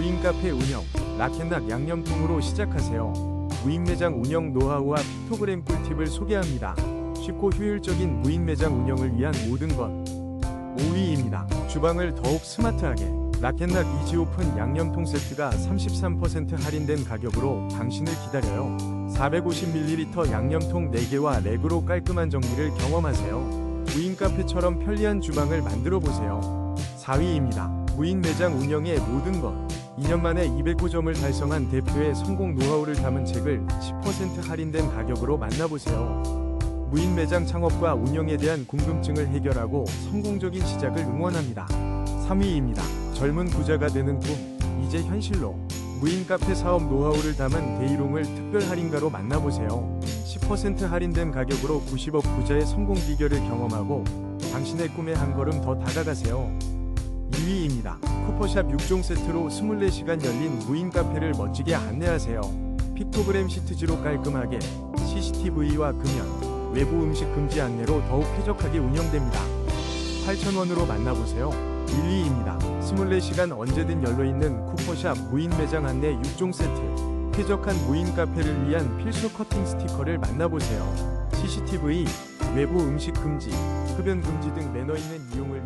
무인 카페 운영, 라켓낙 양념통으로 시작하세요. 무인 매장 운영 노하우와 픽토그램 꿀팁을 소개합니다. 쉽고 효율적인 무인 매장 운영을 위한 모든 것. 5위입니다. 주방을 더욱 스마트하게. 라켓낙 이지 오픈 양념통 세트가 33% 할인된 가격으로 당신을 기다려요. 450ml 양념통 4개와 렉으로 깔끔한 정리를 경험하세요. 무인 카페처럼 편리한 주방을 만들어 보세요. 4위입니다. 무인 매장 운영의 모든 것. 2년 만에 200호점을 달성한 대표의 성공 노하우를 담은 책을 10% 할인된 가격으로 만나보세요. 무인 매장 창업과 운영에 대한 궁금증을 해결하고 성공적인 시작을 응원합니다. 3위입니다. 젊은 부자가 되는 꿈, 이제 현실로. 무인 카페 사업 노하우를 담은 데이롱을 특별 할인가로 만나보세요. 10% 할인된 가격으로 90억 부자의 성공 비결을 경험하고 당신의 꿈에 한 걸음 더 다가가세요. 2위입니다. 쿠퍼샵 6종 세트로 24시간 열린 무인 카페를 멋지게 안내하세요. 픽토그램 시트지로 깔끔하게 CCTV와 금연, 외부 음식 금지 안내로 더욱 쾌적하게 운영됩니다. 8,000원으로 만나보세요. 1위입니다. 24시간 언제든 열려있는 쿠퍼샵 무인 매장 안내 6종 세트. 쾌적한 무인 카페를 위한 필수 커팅 스티커를 만나보세요. CCTV, 외부 음식 금지, 흡연 금지 등 매너 있는 이용을